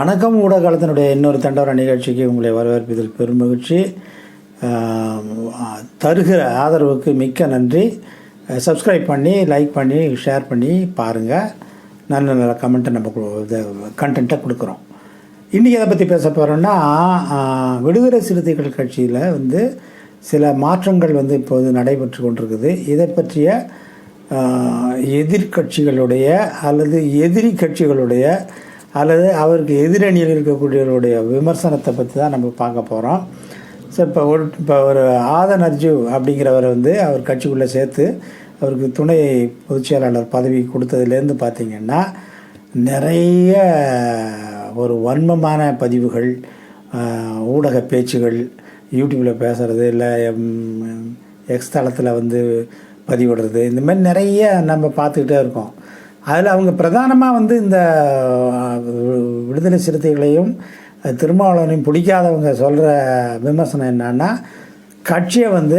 வணக்கம். ஊடகத்தினுடைய இன்னொரு தண்டவர நிகழ்ச்சிக்கு உங்களை வரவேற்பதில் பெரும் மகிழ்ச்சி. தருகிற ஆதரவுக்கு மிக்க நன்றி. சப்ஸ்கிரைப் பண்ணி லைக் பண்ணி ஷேர் பண்ணி பாருங்கள் நல்ல நல்ல கமெண்ட்டை நம்ம இது கண்டென்ட்டை கொடுக்குறோம். இன்றைக்கி எதை பற்றி பேச போகிறோன்னா விடுதலை சிறுத்தைகள் கட்சியில் வந்து சில மாற்றங்கள் வந்து இப்போது நடைபெற்று கொண்டிருக்குது. இதை பற்றிய எதிர்கட்சிகளுடைய எதிர்க்கட்சிகளுடைய அல்லது எதிரி கட்சிகளுடைய அல்லது அவருக்கு எதிரணியில் இருக்கக்கூடியவருடைய விமர்சனத்தை பற்றி தான் நம்ம பார்க்க போகிறோம் ஸோ இப்போ ஒரு இப்போ ஒரு ஆதன் அர்ஜு அப்படிங்கிறவரை வந்து அவர் கட்சிக்குள்ளே சேர்த்து அவருக்கு துணை பொதுச்செயலாளர் பதவி கொடுத்ததுலேருந்து பார்த்திங்கன்னா நிறைய ஒரு வன்மமான பதிவுகள் ஊடக பேச்சுகள் யூடியூப்பில் பேசுகிறது இல்லை எக்ஸ் தளத்தில் வந்து பதிவிடுறது இந்த மாதிரி நிறைய நம்ம பார்த்துக்கிட்டே இருக்கோம். அதில் அவங்க பிரதானமாக வந்து இந்த விடுதலை சிறுத்தைகளையும் திருமாவளவனையும் பிடிக்காதவங்க சொல்கிற விமர்சனம் என்னன்னா கட்சியை வந்து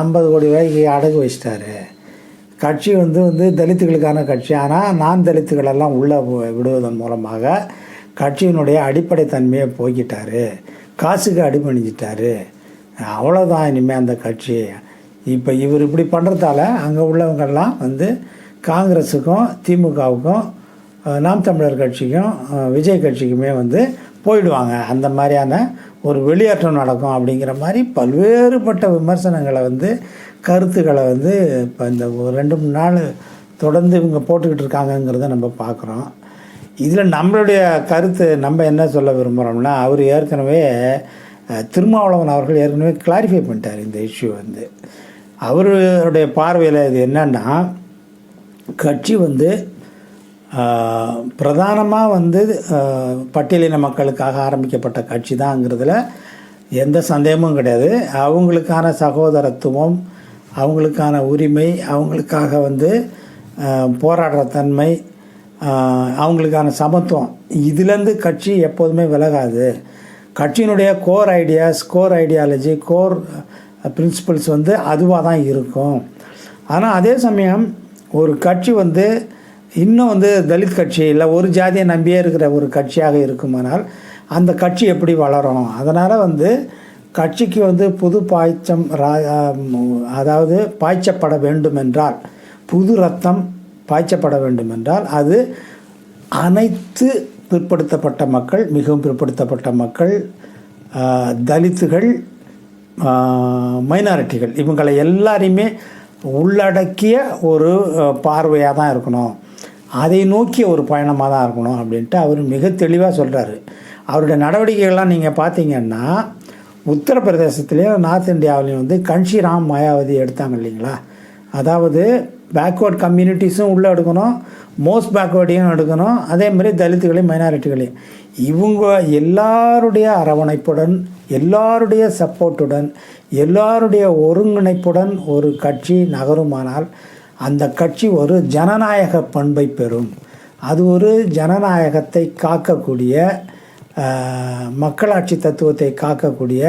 ஐம்பது கோடி ரூபாய்க்கு அடகு வச்சிட்டாரு. கட்சி வந்து வந்து தலித்துகளுக்கான கட்சி. ஆனால் நான் தலித்துகளெல்லாம் உள்ளே விடுவதன் மூலமாக கட்சியினுடைய அடிப்படை தன்மையை போக்கிட்டாரு. காசுக்கு அடிபணிஞ்சிட்டாரு. அவ்வளோதான் இனிமேல் அந்த கட்சி. இப்போ இவர் இப்படி பண்ணுறதால அங்கே உள்ளவங்கெல்லாம் வந்து காங்கிரஸுக்கும் திமுகவுக்கும் நாம் தமிழர் கட்சிக்கும் விஜய் கட்சிக்குமே வந்து போயிடுவாங்க. அந்த மாதிரியான ஒரு வெளியேற்றம் நடக்கும் அப்படிங்கிற மாதிரி பல்வேறுபட்ட விமர்சனங்களை வந்து கருத்துக்களை வந்து இப்போ இந்த ஒரு ரெண்டு மூணு நாள் தொடர்ந்து இவங்க போட்டுக்கிட்டு இருக்காங்கங்கிறத நம்ம பார்க்குறோம் இதில் நம்மளுடைய கருத்து நம்ம என்ன சொல்ல விரும்புகிறோம்னா அவர் ஏற்கனவே திருமாவளவன் அவர்கள் ஏற்கனவே கிளாரிஃபை பண்ணிட்டார் இந்த இஷ்யூ வந்து. அவருடைய பார்வையில் இது என்னன்னா கட்சி வந்து பிரதானமாக வந்து பட்டியலின மக்களுக்காக ஆரம்பிக்கப்பட்ட கட்சி தாங்கிறதுல எந்த சந்தேகமும் கிடையாது. அவங்களுக்கான சகோதரத்துவம் அவங்களுக்கான உரிமை அவங்களுக்காக வந்து போராடுற தன்மை அவங்களுக்கான சமத்துவம். இதுலேருந்து கட்சி எப்போதுமே விலகாது. கட்சியினுடைய core ideas core ideology core principles வந்து அதுவாக தான் இருக்கும். ஆனால் அதே சமயம் ஒரு கட்சி வந்து இன்னும் வந்து தலித் கட்சி இல்லை ஒரு ஜாதியை நம்பியே இருக்கிற ஒரு கட்சியாக இருக்குமானால் அந்த கட்சி எப்படி வளரும்? அதனால் வந்து கட்சிக்கு வந்து புது பாய்ச்சம் ரா- அதாவது பாய்ச்சப்பட வேண்டும் என்றால் புது ரத்தம் பாய்ச்சப்பட வேண்டும் என்றால் அது அனைத்து பிற்படுத்தப்பட்ட மக்கள் மிகவும் பிற்படுத்தப்பட்ட மக்கள் தலித்துகள் மைனாரிட்டிகள் இவங்களை எல்லாரையுமே உள்ளடக்கிய ஒரு பார்வையாக தான் இருக்கணும். அதை நோக்கிய ஒரு பயணமாக தான் இருக்கணும் அப்படின்ட்டு அவர் மிக தெளிவாக சொல்கிறாரு அவருடைய நடவடிக்கைகள்லாம் நீங்கள் பார்த்தீங்கன்னா உத்தரப்பிரதேசத்துலேயும் நார்த் இந்தியாவிலையும் வந்து கன்ஷிராம் மாயாவதி எடுத்தாங்க இல்லைங்களா? அதாவது பேக்வேர்ட் கம்யூனிட்டிஸும் உள்ளே எடுக்கணும் மோஸ்ட் பேக்வேர்டையும் எடுக்கணும் அதே மாதிரி தலித்துகளையும் மைனாரிட்டிகளையும் இவங்க எல்லாருடைய அரவணைப்புடன் எல்லாருடைய சப்போர்ட்டுடன் எல்லாருடைய ஒருங்கிணைப்புடன் ஒரு கட்சி நகருமானால் அந்த கட்சி ஒரு ஜனநாயக பண்பை பெறும். அது ஒரு ஜனநாயகத்தை காக்கக்கூடிய மக்களாட்சி தத்துவத்தை காக்கக்கூடிய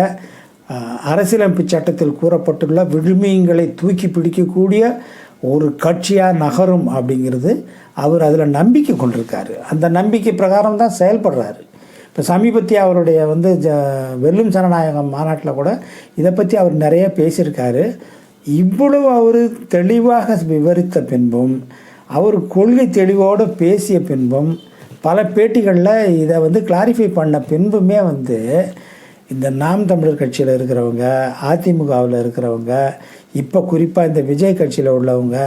அரசியலமைப்பு சட்டத்தில் கூறப்பட்டுள்ள விழுமியங்களை தூக்கி பிடிக்கக்கூடிய ஒரு கட்சியாக நகரும் அப்படிங்கிறது அவர் அதில் நம்பிக்கை கொண்டிருக்காரு. அந்த நம்பிக்கை பிரகாரம் தான் செயல்படுறாரு. இப்போ சமீபத்திய அவருடைய வந்து ஜ வெல்லும் ஜனநாயகம் மாநாட்டில் கூட இதை பற்றி அவர் நிறைய பேசியிருக்காரு. இவ்வளவு அவர் தெளிவாக விவரித்த பின்பும் அவர் கொள்கை தெளிவோடு பேசிய பின்பும் பல பேட்டிகளில் இதை வந்து கிளாரிஃபை பண்ண பின்புமே வந்து இந்த நாம் தமிழர் கட்சியில் இருக்கிறவங்க அதிமுகவில் இருக்கிறவங்க இப்போ குறிப்பாக இந்த விஜய் கட்சியில் உள்ளவங்க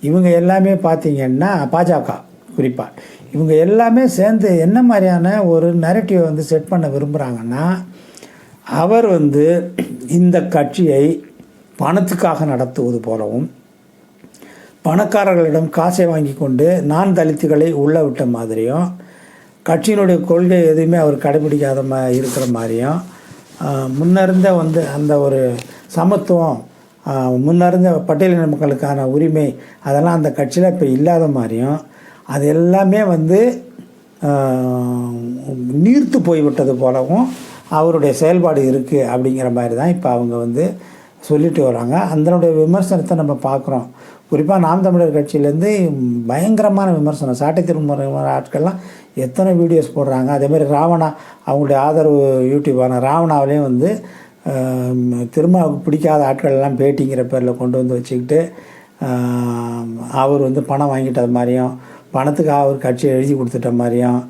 இவங்க எல்லாமே பார்த்தீங்கன்னா பாஜக குறிப்பாக இவங்க எல்லாமே சேர்ந்து என்ன மாதிரியான ஒரு நெரட்டிவை வந்து செட் பண்ண விரும்புகிறாங்கன்னா அவர் வந்து இந்த கட்சியை பணத்துக்காக நடத்துவது போலவும் பணக்காரர்களிடம் காசை வாங்கி கொண்டு நான் தலித்துகளை உள்ள விட்ட மாதிரியும் கட்சியினுடைய கொள்கை எதுவுமே அவர் கடைபிடிக்காத மா இருக்கிற மாதிரியும் ஆஹ், வந்து அந்த ஒரு சமத்துவம் முன்னிருந்த பட்டியலின மக்களுக்கான உரிமை அதெல்லாம் அந்த கட்சியில் இப்போ இல்லாத மாதிரியும் அது எல்லாமே வந்து நீர்த்து போய்விட்டது போலவும் அவருடைய செயல்பாடு இருக்குது அப்படிங்கிற மாதிரி தான் இப்போ அவங்க வந்து சொல்லிட்டு வராங்க. அதனுடைய விமர்சனத்தை நம்ம பார்க்குறோம். குறிப்பாக நாம் தமிழர் கட்சியிலேருந்து பயங்கரமான விமர்சனம் சாட்டை திருமுறை ஆட்கள்லாம் எத்தனை வீடியோஸ் போடுறாங்க. அதேமாதிரி ராவணா அவங்களுடைய ஆதரவு யூடியூப்பான ராவணாவிலையும் வந்து திருமாவுக்கு பிடிக்காத ஆட்கள் எல்லாம் பேட்டிங்கிற பேரில் கொண்டு வந்து வச்சுக்கிட்டு அவர் வந்து பணம் வாங்கிட்டது மாதிரியும் பணத்துக்காக அவர் கட்சியை எழுதி கொடுத்துட்ட மாதிரியும்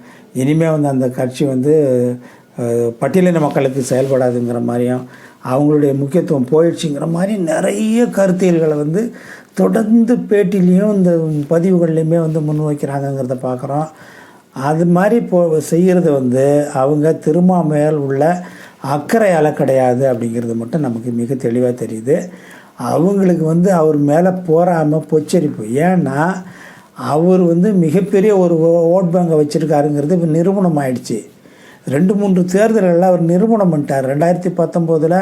இனிமேல் வந்து அந்த கட்சி வந்து பட்டியலின மக்களுக்கு செயல்படாதுங்கிற மாதிரியும் அவங்களுடைய முக்கியத்துவம் போயிடுச்சுங்கிற மாதிரி நிறைய கருத்தியல்களை வந்து தொடர்ந்து பேட்டிலையும் இந்த பதிவுகள்லையுமே வந்து முன்வைக்கிறாங்கங்கிறத பார்க்குறோம். அது மாதிரி போ செய்கிறது வந்து அவங்க திருமா மேல் உள்ள அக்கறையால் கிடையாது அப்படிங்கிறது மட்டும் நமக்கு மிக தெளிவாக தெரியுது. அவங்களுக்கு வந்து அவர் மேலே போகாமல் பொச்சரிப்பு. ஏன்னா அவர் வந்து மிகப்பெரிய ஒரு ஓ- ஓட் பேங்கை வச்சுருக்காருங்கிறது இப்போ நிரூபணம் ஆயிடுச்சு ரெண்டு மூன்று தேர்தல்களில் அவர் நிரூபணம் பண்ணிட்டார். ரெண்டாயிரத்தி பத்தொம்போதில்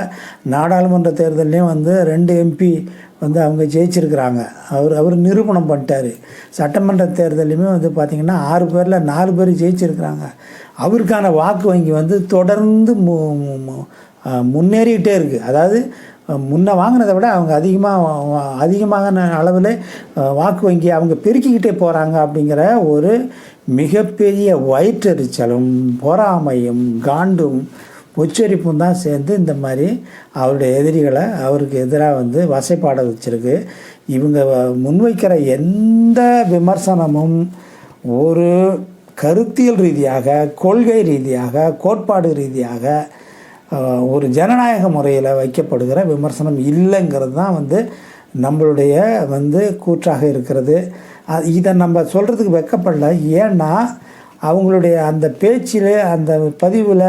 நாடாளுமன்ற தேர்தல்லையும் வந்து ரெண்டு எம்பி வந்து அவங்க ஜெயிச்சிருக்கிறாங்க. அவர் அவர் நிரூபணம் பண்ணிட்டார். சட்டமன்ற தேர்தலையுமே வந்து பார்த்திங்கன்னா ஆறு பேரில் நாலு பேர் ஜெயிச்சிருக்கிறாங்க. அவருக்கான வாக்கு வங்கி வந்து தொடர்ந்து மு முன்னேறிக்கிட்டே இருக்குது அதாவது முன்ன வாங்கினதை விட அவங்க அதிகமாக அதிகமான அளவில் வாக்கு வங்கி அவங்க பெருக்கிக்கிட்டே போகிறாங்க அப்படிங்கிற ஒரு மிகப்பெரிய வயிற்றெரிச்சலும் பொறாமையும் காண்டும் உச்சரிப்பும் தான் சேர்ந்து இந்த மாதிரி அவருடைய எதிரிகளை அவருக்கு எதிராக வந்து வசைப்பாட வச்சிருக்கு. இவங்க வ- முன்வைக்கிற எந்த விமர்சனமும் ஒரு கருத்தியல் ரீதியாக கொள்கை ரீதியாக கோட்பாடு ரீதியாக ஒரு ஜனநாயக முறையில் வைக்கப்படுகிற விமர்சனம் இல்லைங்கிறது தான் வந்து நம்மளுடைய வந்து கூற்றாக இருக்கிறது. இதை நம்ம சொல்கிறதுக்கு வெக்கப்படல. ஏன்னா அவங்களுடைய அந்த பேச்சில் அந்த பதிவில்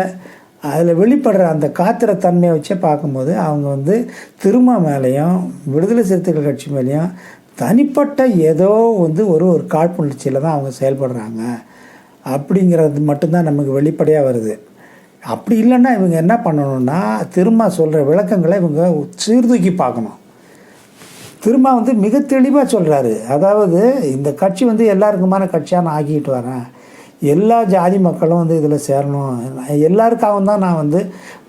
அதில் வெளிப்படுற அந்த காத்திரத்தன்மையை வச்சே பார்க்கும்போது அவங்க வந்து திரும்ப மேலேயும் விடுதலை சிறுத்தைகள் கட்சி மேலேயும் தனிப்பட்ட ஏதோ வந்து ஒரு ஒரு காழ்ப்புணர்ச்சியில் தான் அவங்க செயல்படுறாங்க. அப்படிங்கிறது மட்டும்தான் நமக்கு வெளிப்படையாக வருது. அப்படி இல்லைன்னா இவங்க என்ன பண்ணணும்னா திரும்ப சொல்கிற விளக்கங்களை இவங்க சீர்தூக்கி பார்க்கணும். திரும்ப வந்து மிக தெளிவாக சொல்கிறாரு அதாவது இந்த கட்சி வந்து எல்லாருக்குமான கட்சியாக நான் ஆக்கிட்டு வரேன். எல்லா ஜாதி மக்களும் வந்து இதில் சேரணும். எல்லாருக்காகவும் தான் நான் வந்து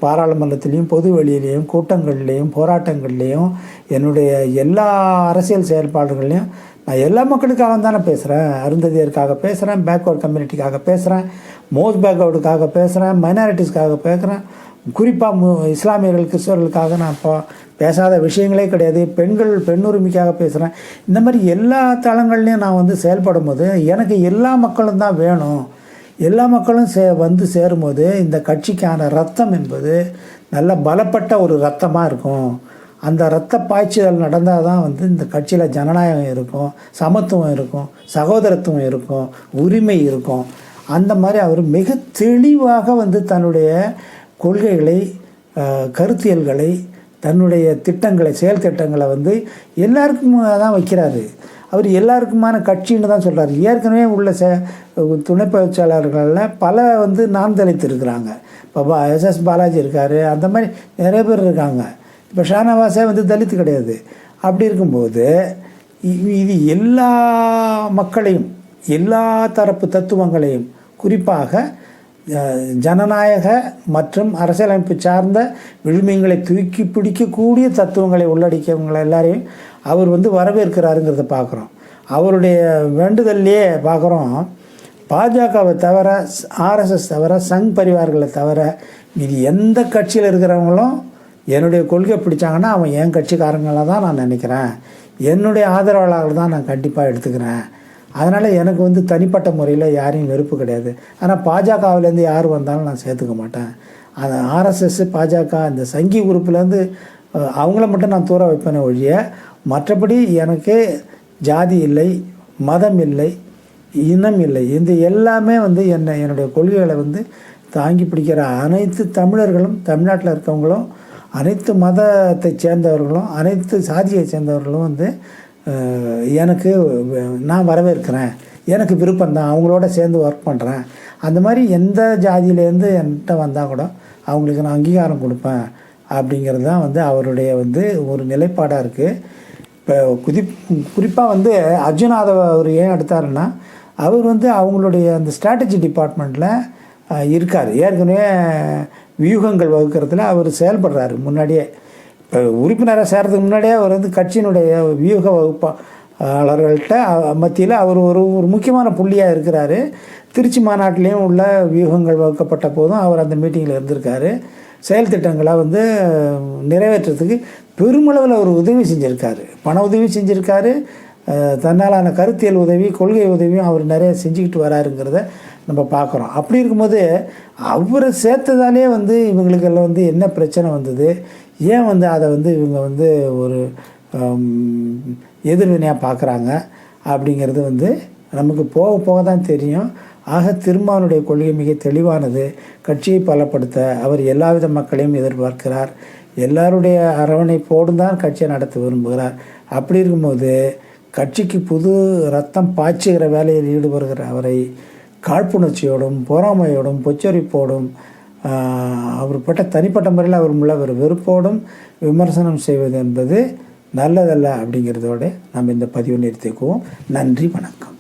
பாராளுமன்றத்துலேயும் பொது வெளியிலையும் கூட்டங்கள்லேயும் போராட்டங்கள்லேயும் என்னுடைய எல்லா அரசியல் செயல்பாடுகள்லையும் நான் எல்லா மக்களுக்காக தானே பேசுகிறேன் அருந்ததியருக்காக பேசுகிறேன் பேக்வர்ட் கம்யூனிட்டிக்காக பேசுகிறேன் மோஸ்ட் பேக்வர்டுக்காக பேசுகிறேன் மைனாரிட்டிஸ்க்காக பேசுகிறேன் குறிப்பாக மு இஸ்லாமியர்கள் கிறிஸ்தவர்களுக்காக நான் இப்போ பேசாத விஷயங்களே கிடையாது. பெண்கள் பெண்ணுரிமைக்காக பேசுகிறேன் இந்த மாதிரி எல்லா தளங்கள்லையும் நான் வந்து செயல்படும் போது எனக்கு எல்லா மக்களும் தான் வேணும். எல்லா மக்களும் சே வந்து சேரும்போது இந்த கட்சிக்கான ரத்தம் என்பது நல்ல பலப்பட்ட ஒரு ரத்தமாக இருக்கும். அந்த இரத்த பாய்ச்சுதல் நடந்தால் தான் வந்து இந்த கட்சியில் ஜனநாயகம் இருக்கும் சமத்துவம் இருக்கும் சகோதரத்துவம் இருக்கும் உரிமை இருக்கும். அந்த மாதிரி அவர் மிக தெளிவாக வந்து தன்னுடைய கொள்கைகளை கருத்தியல்களை தன்னுடைய திட்டங்களை செயல் திட்டங்களை வந்து எல்லாருக்கும் தான் வைக்கிறாரு. அவர் எல்லாருக்குமான கட்சின்னு தான் சொல்கிறார் ஏற்கனவே உள்ள சே துணை பயிற்சியாளர்களில் பல வந்து நாம் தலித்து இருக்கிறாங்க இப்போ பா எஸ்எஸ் பாலாஜி இருக்கார் அந்த மாதிரி நிறைய பேர் இருக்காங்க. இப்போ ஷானவாசே வந்து தலித்து கிடையாது. அப்படி இருக்கும்போது இது எல்லா மக்களையும் எல்லா தரப்பு தத்துவங்களையும் குறிப்பாக ஜனநாயக மற்றும் அரசியலமைப்பு சார்ந்த விழுமியங்களை தூக்கி பிடிக்கக்கூடிய தத்துவங்களை உள்ளடக்கியவங்களை எல்லாரையும் அவர் வந்து வரவேற்கிறாருங்கிறத பார்க்குறோம். அவருடைய வேண்டுதல்லையே பார்க்குறோம் பாஜகவை தவிர ஆர்எஸ்எஸ் தவிர சங் பரிவார்களை தவிர இது எந்த கட்சியில் இருக்கிறவங்களும் என்னுடைய கொள்கை பிடிச்சாங்கன்னா அவன் என் கட்சிக்காரங்களை தான் நான் நினைக்கிறேன். என்னுடைய ஆதரவாளர்கள் தான் நான் கண்டிப்பாக எடுத்துக்கிறேன். அதனால் எனக்கு வந்து தனிப்பட்ட முறையில் யாரையும் வெறுப்பு கிடையாது. ஆனால் பாஜகவிலேருந்து யார் வந்தாலும் நான் சேர்த்துக்க மாட்டேன். அந்த ஆர்எஸ்எஸ் பாஜக இந்த சங்கி குரூப்லேருந்து அவங்கள மட்டும் நான் தூர வைப்பேனே ஒழிய மற்றபடி எனக்கு ஜாதி இல்லை மதம் இல்லை இனம் இல்லை. இந்த எல்லாமே வந்து என்னை என்னுடைய கொள்கைகளை வந்து தாங்கி பிடிக்கிற அனைத்து தமிழர்களும் தமிழ்நாட்டில் இருக்கவங்களும் அனைத்து மதத்தை சேர்ந்தவர்களும் அனைத்து சாதியை சேர்ந்தவர்களும் வந்து எனக்கு நான் வரவேற்கிறேன். எனக்கு விருப்பம்தான் அவங்களோட சேர்ந்து ஒர்க் பண்ணுறேன் அந்த மாதிரி எந்த ஜாதியிலேருந்து என்கிட்ட வந்தால் கூட அவங்களுக்கு நான் அங்கீகாரம் கொடுப்பேன். அப்படிங்கிறது தான் வந்து அவருடைய வந்து ஒரு நிலைப்பாடாக இருக்குது இப்போ குதி குறிப்பாக வந்து அர்ஜுனாதவ அவர் ஏன் எடுத்தாருன்னா அவர் வந்து அவங்களுடைய அந்த ஸ்ட்ராட்டஜி டிபார்ட்மெண்ட்டில் இருக்கார். ஏற்கனவே வியூகங்கள் வகுக்கிறதுல அவர் செயல்படுறாரு. முன்னாடியே இப்போ உறுப்பினராக சேர்றதுக்கு முன்னாடியே அவர் வந்து கட்சியினுடைய வியூக வகுப்பாளர்கள்ட்ட மத்தியில் அவர் ஒரு ஒரு முக்கியமான புள்ளியாக இருக்கிறாரு. திருச்சி மாநாட்டிலையும் உள்ள வியூகங்கள் வகுக்கப்பட்ட போதும் அவர் அந்த மீட்டிங்கில் இருந்திருக்காரு. செயல் திட்டங்களை வந்து நிறைவேற்றுறதுக்கு பெருமளவில் அவர் உதவி செஞ்சுருக்காரு. பண உதவி செஞ்சுருக்காரு. தன்னாலான கருத்தியல் உதவி கொள்கை உதவியும் அவர் நிறைய செஞ்சுக்கிட்டு வராருங்கிறத நம்ம பார்க்குறோம். அப்படி இருக்கும்போது அவரை சேர்த்ததாலே வந்து இவங்களுக்கெல்லாம் வந்து என்ன பிரச்சனை வந்தது? ஏன் வந்து அதை வந்து இவங்க வந்து ஒரு எதிர்வினையாக பார்க்குறாங்க? அப்படிங்கிறது வந்து நமக்கு போக போக தான் தெரியும். ஆக திருமாவனுடைய கொள்கை மிக தெளிவானது. கட்சியை பலப்படுத்த அவர் எல்லாவித மக்களையும் எதிர்பார்க்கிறார். எல்லாருடைய அரவணைப்போடு தான் கட்சியை நடத்த விரும்புகிறார். அப்படி இருக்கும்போது கட்சிக்கு புது ரத்தம் பாய்ச்சுகிற வேலையில் ஈடுபடுகிற அவரை காழ்ப்புணர்ச்சியோடும் பொறாமையோடும் பொச்சரிப்போடும் அவர் பட்ட தனிப்பட்ட முறையில் அவர் உள்ள ஒரு வெறுப்போடும் விமர்சனம் செய்வது என்பது நல்லதல்ல அப்படிங்கிறதோட நம்ம இந்த பதிவை நிறுத்திக்குவோம். நன்றி வணக்கம்.